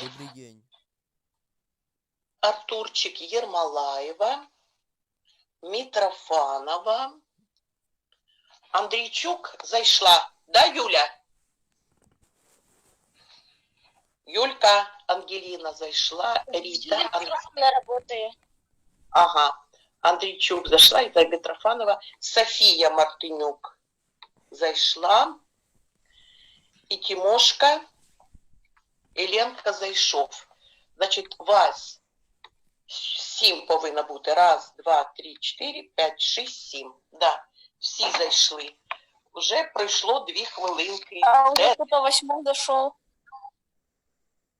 Добрый день. Артурчик Ермолаева, Митрофанова, Андрійчук зайшла. Да, Юля? Юлька, Ангеліна зайшла, Ріта, Ан... не работает. ага, Андрійчук зайшла, і Митрофанова, Софія Мартинюк зайшла, і Тимошка, Єленка зайшов. Значить, вас сім повинно бути. Раз, два, три, чотири, п'ять, шість, сім. Да, всі зайшли. Уже пройшло дві хвилинки. А уже кто-то восьмой.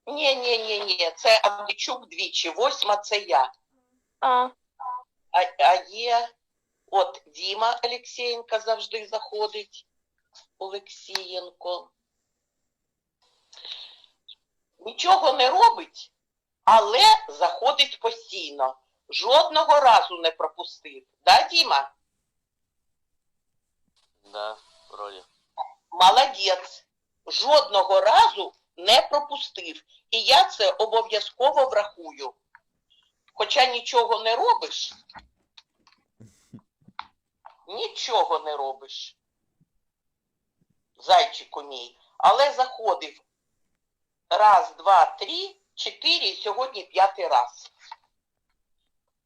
Ні, ні, ні, ні, це Андрійчук двічі, восьма це я. А, А, а є, от Діма Олексієнко завжди заходить. Олексієнко. Нічого не робить, але заходить постійно. Жодного разу не пропустив. Да, Діма? Да, вроде. Молодець. Жодного разу не пропустив. І я це обов'язково врахую. Хоча нічого не робиш, нічого не робиш. Зайчику мій. Але заходив раз, два, три, чотири, сьогодні п'ятий раз.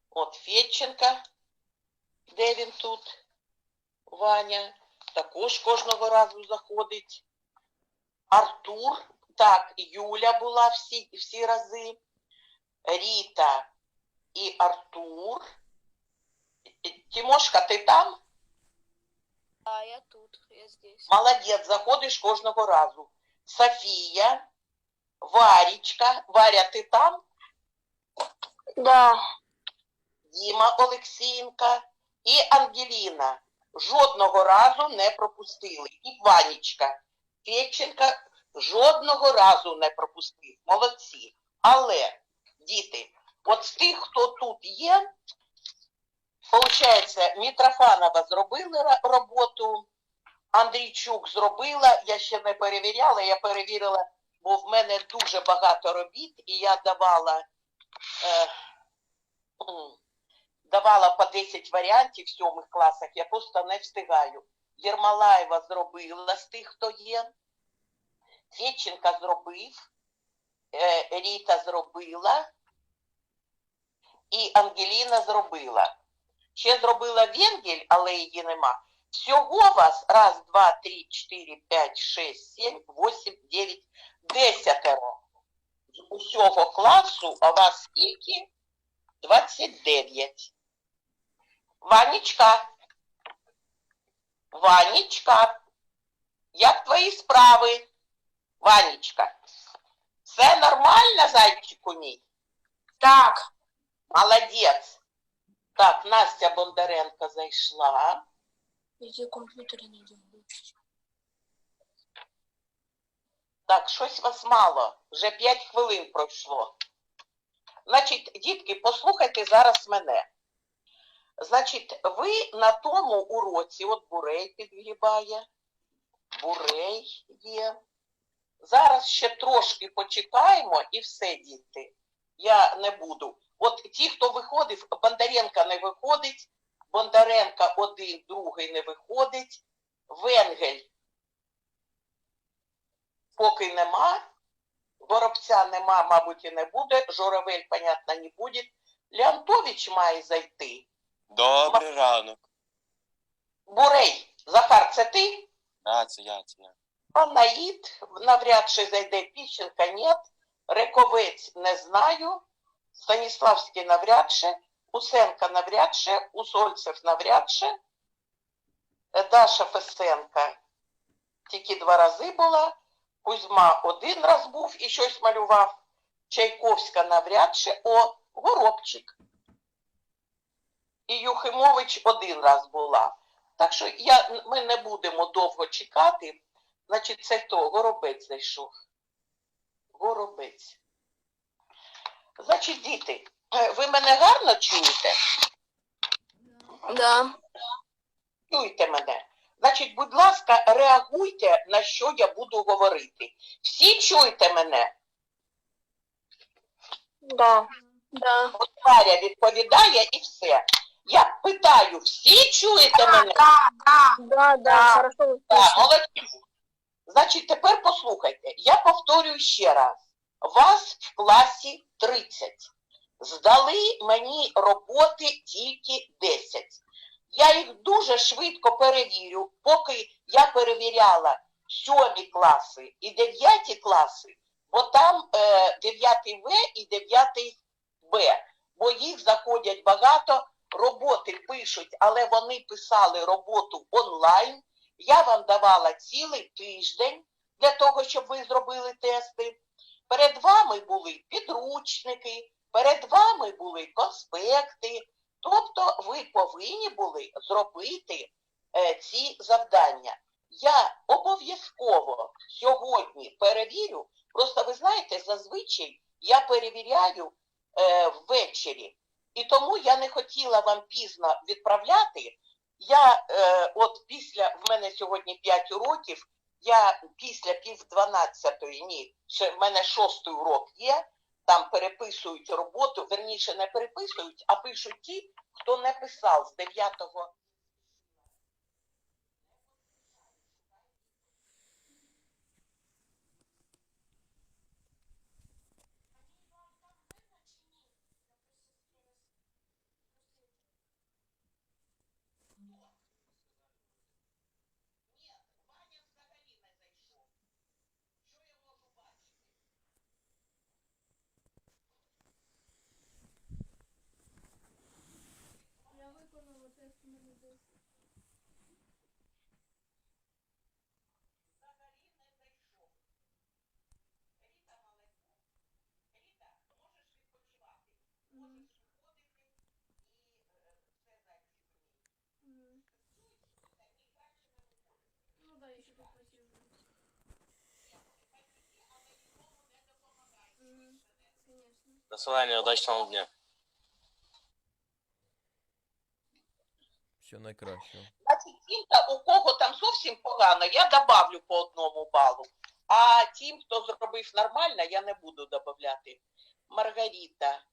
От Федченка, де він тут? Ваня також кожного разу заходить. Артур, так, Юля була всі, всі рази. Ріта і Артур. Тимошка, ти там? а я тут, я здесь. Молодець, заходиш кожного разу. Софія, Варічка. Варя, ти там? Да. Діма Олексієнка і Ангеліна. Жодного разу не пропустили. І Ванічка. Федченка жодного разу не пропустив. Молодці. Але, діти, от з тих, хто тут є, виходить, Мітрофанова зробила роботу, Андрійчук зробила, я ще не перевіряла, я перевірила, бо в мене дуже багато робіт, і я давала. Е, давала по 10 варіантів в сьомих класах, я просто не встигаю. Єрмалаєва зробила з тих, хто є. Федченка зробив, е, Ріта зробила і Ангеліна зробила. Ще зробила Венгель, але її нема. Всього вас раз, два, три, чотири, п'ять, шесть, сім, вісім, дев'ять, десятеро. З усього класу, а вас скільки? 29. Ванечка. Ванечка. Як твої справи? Ванечка. Все нормально, зайчику мій? Так. Молодець. Так, Настя Бондаренко зайшла. Где компьютер не выключить? Так, щось вас мало. Вже 5 хвилин пройшло. Значить, дітки, послухайте зараз мене. Значить, ви на тому уроці, от Бурей підгрібає, Бурей є. Зараз ще трошки почекаємо і все, діти. Я не буду. От ті, хто виходив, Бондаренка не виходить, Бондаренка один, другий не виходить, Венгель поки нема, Воробця нема, мабуть, і не буде, Журавель, понятно, не буде. Леонтович має зайти. Добрий ранок. Бурей, Захар, це ти? Да, це я, це я. Панаїд, навряд чи зайде Піщенка, нет. Рековець не знаю. Станіславський навряд чи. Усенка навряд чи. Усольцев навряд чи. Е, Даша Фесенка тільки два рази була. Кузьма один раз був і щось малював. Чайковська навряд чи. О, Горобчик. І Юхимович один раз була. Так що я, ми не будемо довго чекати. Значить, це хто? Горобець зайшов. Горобець. Значить, діти, ви мене гарно чуєте? Да. Чуєте мене? Значить, будь ласка, реагуйте, на що я буду говорити. Всі чуєте мене? Да. Да. От Варя відповідає і все. Я питаю, всі чуєте мене? Да, да, хорошо. Так, молодці. Значить, тепер послухайте. Я повторюю ще раз. Вас в класі 30. Здали мені роботи тільки 10. Я їх дуже швидко перевірю, поки я перевіряла 7 класи і 9 класи, бо там е, 9 В і 9 Б, бо їх заходять багато, роботи пишуть, але вони писали роботу онлайн. Я вам давала цілий тиждень для того, щоб ви зробили тести. Перед вами були підручники, перед вами були конспекти. Тобто ви повинні були зробити е, ці завдання. Я обов'язково сьогодні перевірю, просто ви знаєте, зазвичай я перевіряю е, ввечері. І тому я не хотіла вам пізно відправляти. Я е, от після в мене сьогодні 5 уроків, я після пів дванадцятої, ні, ще в мене шостий урок є, там переписують роботу, верніше не переписують, а пишуть ті, хто не писав з 9 До свидания, удачного дня. Все. Значить, тим, та, у кого там зовсім погано, я добавлю по одному балу. А тим, хто зробив нормально, я не буду додавати. Маргарита.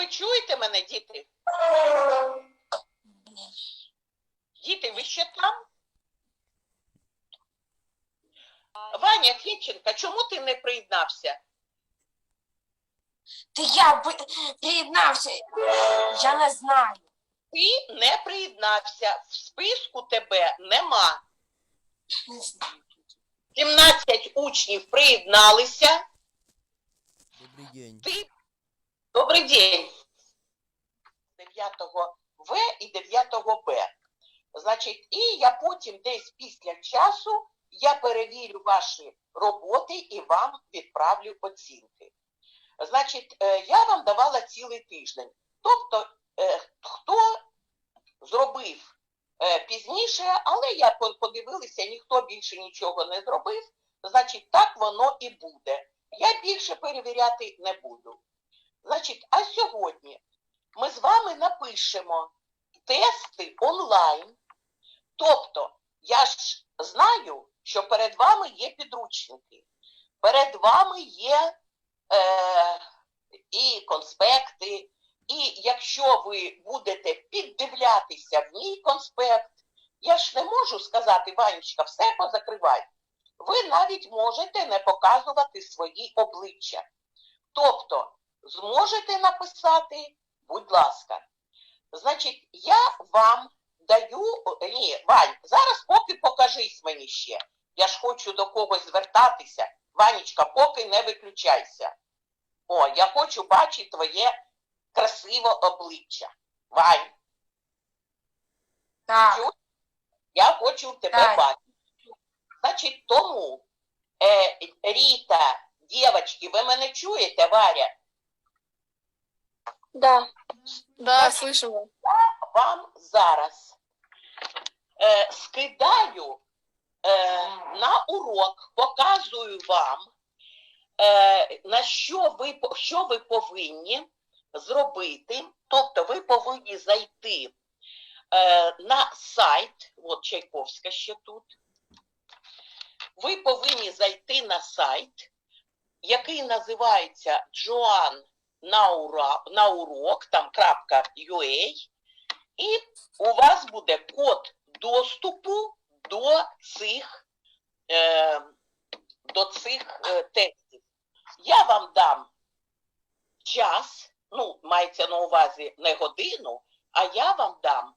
Ви чуєте мене, діти? Діти, ви ще там? Ваня Фінченка, чому ти не приєднався? Та я приєднався. Я не знаю. Ти не приєднався. В списку тебе нема. Не знаю. 17 учнів приєдналися. Добрий день. Ти добрий день. 9 В і 9 Б. Значить, і я потім десь після часу я перевірю ваші роботи і вам відправлю оцінки. Значить, е, я вам давала цілий тиждень. Тобто, е, хто зробив е, пізніше, але я подивилася, ніхто більше нічого не зробив, значить, так воно і буде. Я більше перевіряти не буду. Значить, а сьогодні ми з вами напишемо тести онлайн. Тобто, я ж знаю, що перед вами є підручники, перед вами є е, і конспекти, і якщо ви будете піддивлятися в мій конспект, я ж не можу сказати, Ванечка, все позакривай. Ви навіть можете не показувати свої обличчя. Тобто, зможете написати, будь ласка. Значить, я вам даю. Ні, Вань, зараз поки покажись мені ще. Я ж хочу до когось звертатися. Ванечка, поки не виключайся. О, я хочу бачити твоє красиве обличчя. Вань, Так. я хочу тебе Так. бачити. Значить, тому, е, Ріта, дівчатки, ви мене чуєте, Варя? Да. Да, слышала. вам зараз е, скидаю е, на урок, показую вам, е, на що ви, що ви повинні зробити. Тобто ви повинні зайти е, на сайт, от Чайковська ще тут. Ви повинні зайти на сайт, який називається Joan на, ура, на урок, там крапка .ua, і у вас буде код доступу до цих, е, до цих е, тестів. Я вам дам час, ну, мається на увазі не годину, а я вам дам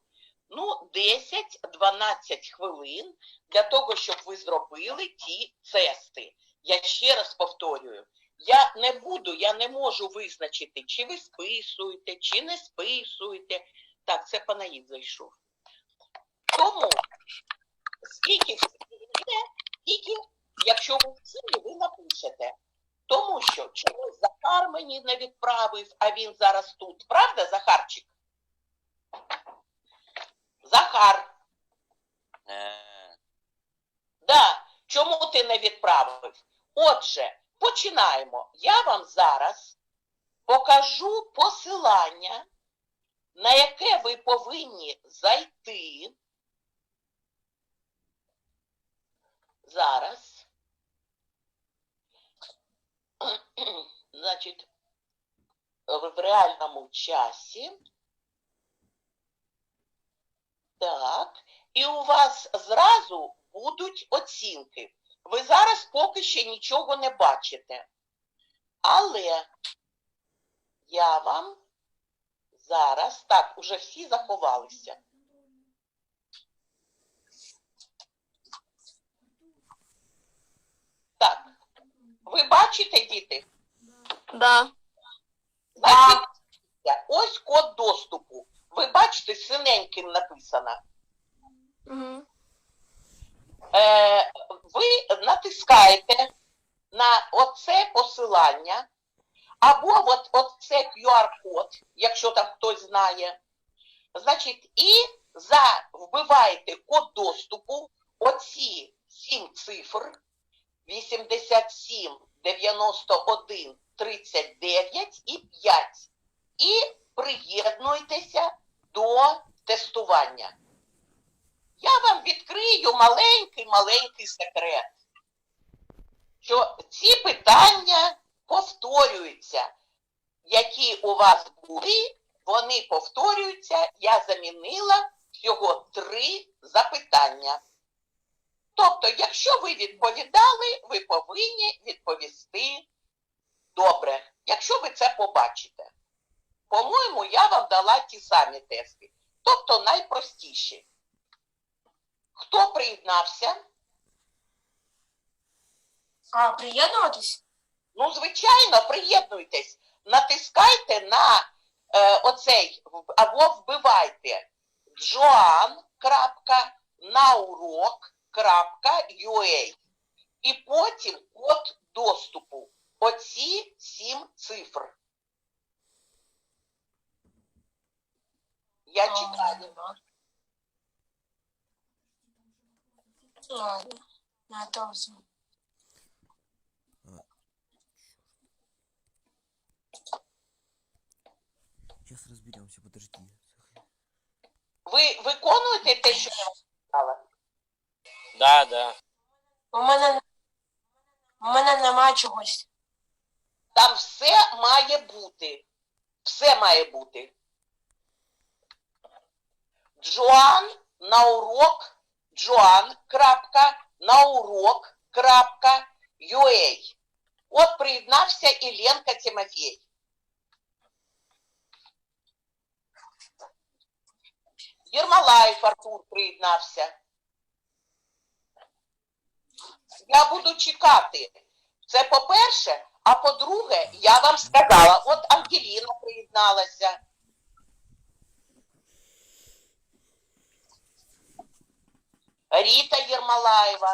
ну, 10-12 хвилин для того, щоб ви зробили ті тести. Я ще раз повторюю, я не буду, я не можу визначити, чи ви списуєте, чи не списуєте. Так, це Панаїд зайшов. Тому, скільки встигне, тільки, якщо ви встигли, ви напишете. Тому що чомусь Захар мені не відправив, а він зараз тут. Правда, Захарчик? Захар, Е, да, чому ти не відправив? Отже, починаємо. Я вам зараз покажу посилання, на яке ви повинні зайти. Зараз. Значить, в реальному часі. Так. І у вас зразу будуть оцінки. Ви зараз поки ще нічого не бачите. Але я вам зараз, так, уже всі заховалися. Так, ви бачите, діти? Да. Значить, ось код доступу. Ви бачите, синеньким написано. Угу. Е, ви натискаєте на оце посилання, або от, оце QR-код, якщо там хтось знає. Значить, і за вбиваєте код доступу, оці 7 цифр 87, 91, 39 і 5. І приєднуйтеся до тестування. Я вам відкрию маленький-маленький секрет, що ці питання повторюються, які у вас були, вони повторюються. Я замінила всього три запитання. Тобто, якщо ви відповідали, ви повинні відповісти добре, якщо ви це побачите. По-моєму, я вам дала ті самі тести, тобто найпростіші. Хто приєднався? А, приєднуватись? Ну, звичайно, приєднуйтесь, натискайте на е, оцей або вбивайте joan.naurok.ua і потім код доступу. Оці сім цифр. Я чекаю. Ладно. На то візьму. Сейчас разберемся, подожди. Ви виконуєте те, що я вам сказала? да, да. У мене, у мене нема чогось. Там все має бути. Все має бути. Джоан на урок, Джоан, крапка, на урок, UA. От приєднався і Ленка Тимофій. Єрмолаєв Артур приєднався. Я буду чекати. Це по-перше, а по-друге, я вам сказала, от Ангеліна приєдналася. Ріта Єрмолаєва.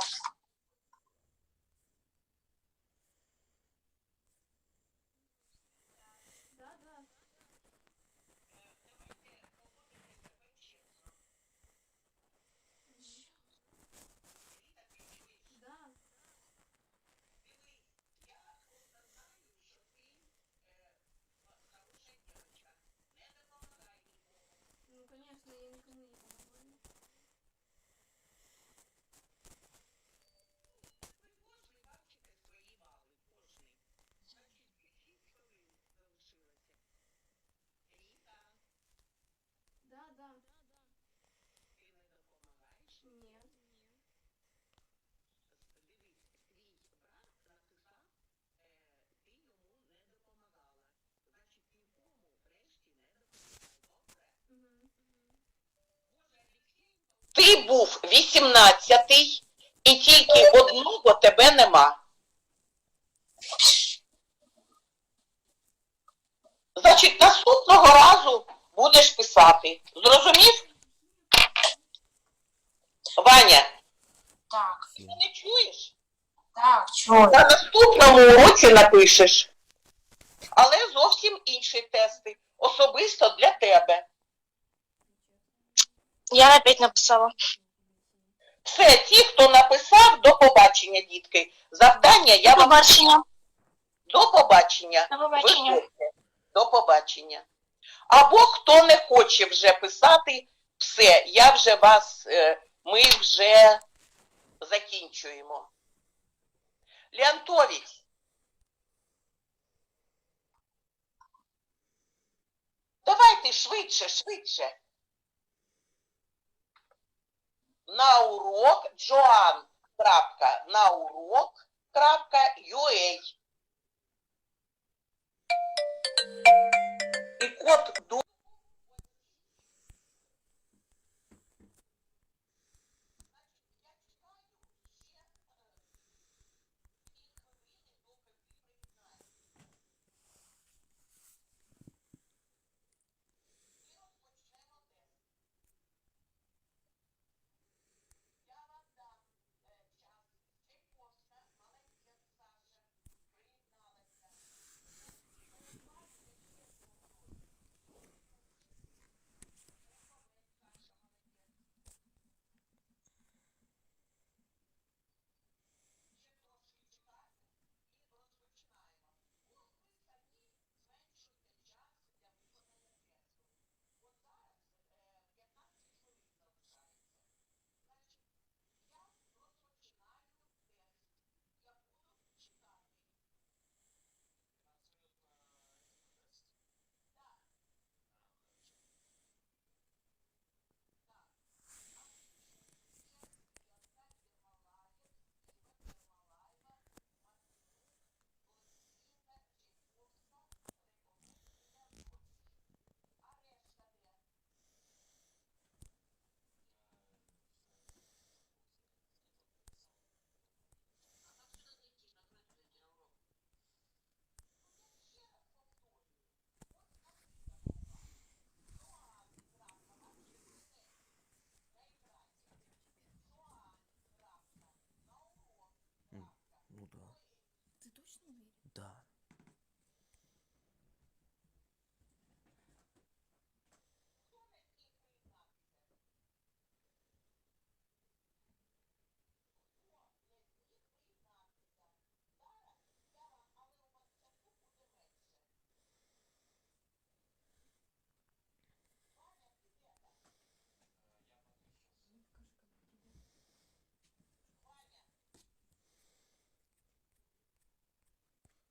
Ну, конечно, я никому не був 18-й, і тільки одного тебе нема. Значить, наступного разу будеш писати. Зрозумів? Ваня, Так, ти не чуєш? так, чую. На наступному уроці напишеш. Але зовсім інші тести. Особисто для тебе. Я опять написала. Все, ті, хто написав, до побачення, дітки. Завдання я До вам побачення. до побачення. До побачення. Виходьте. До побачення. Або хто не хоче вже писати, все, я вже вас, е, ми вже закінчуємо. Леонтович. Давайте швидше, швидше. На урок Джоан. Крапка, на урок. Крапка, UA. І код до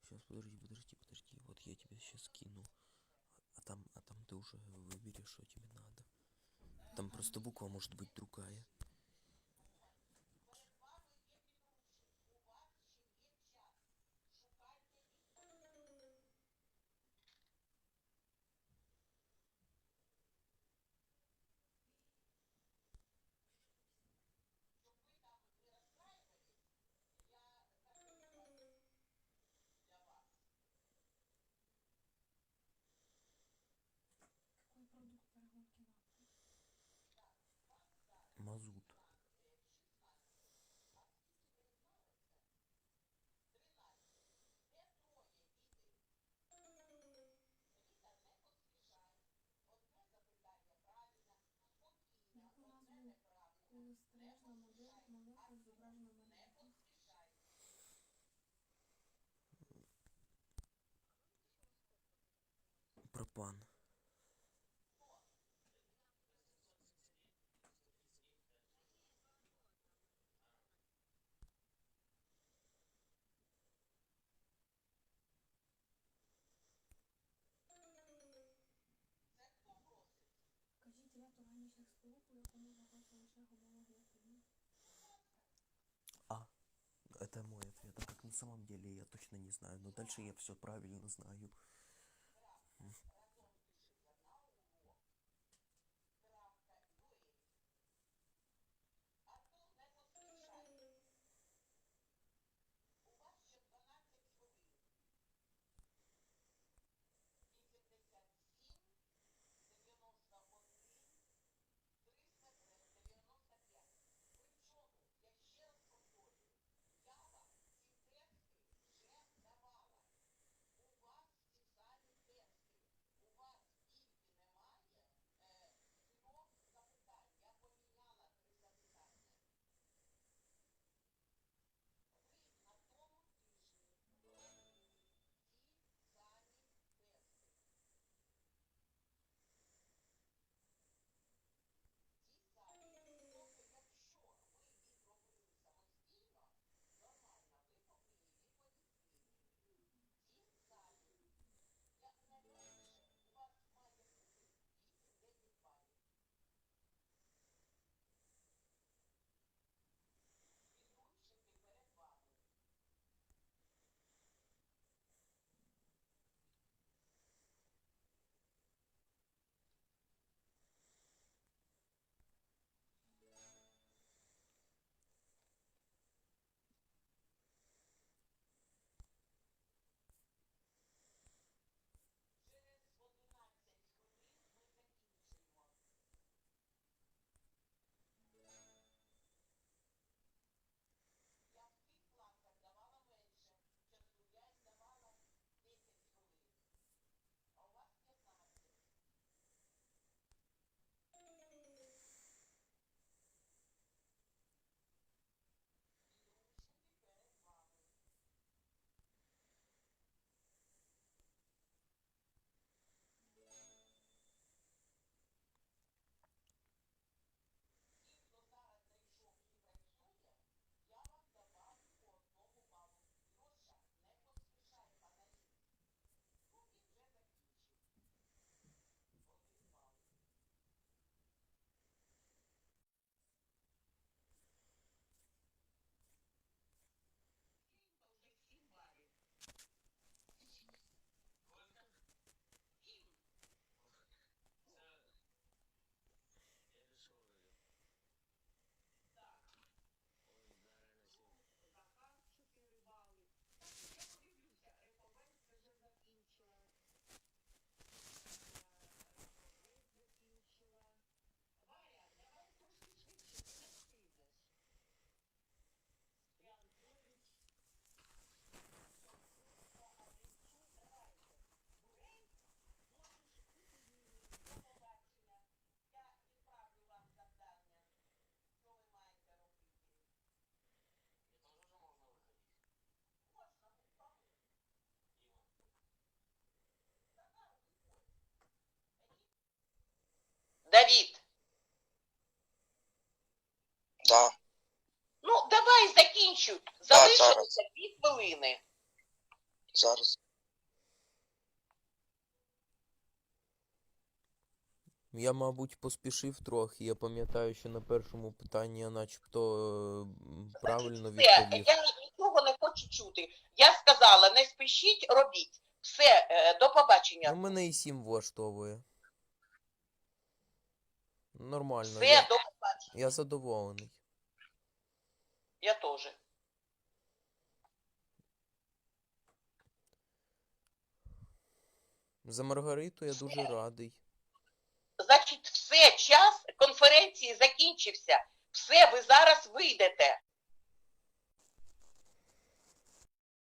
Сейчас, подожди, подожди, подожди. Вот я тебе сейчас скину. А там, а там ты уже выберешь, что тебе надо. Там просто буква может быть другая. Зображена на малюнку? Пропан. Кажіть ряд органічних сполук, у якому багато лише гомологлюкону. На самом деле я точно не знаю. Но дальше я все правильно знаю. Давід, Да, ну давай закінчуй. Так, Залишилося дві хвилини. зараз. Я, мабуть, поспішив трохи. Я пам'ятаю, що на першому питанні я начебто е, правильно Все, відповів. я нічого не хочу чути. Я сказала, не спішіть, робіть. Все, е, до побачення. Ну, мене і сім влаштовує. Нормально. Все, Я, до побачення. я задоволений. Я теж. За Маргариту я дуже радий. Значить, все, час конференції закінчився. Все, ви зараз вийдете.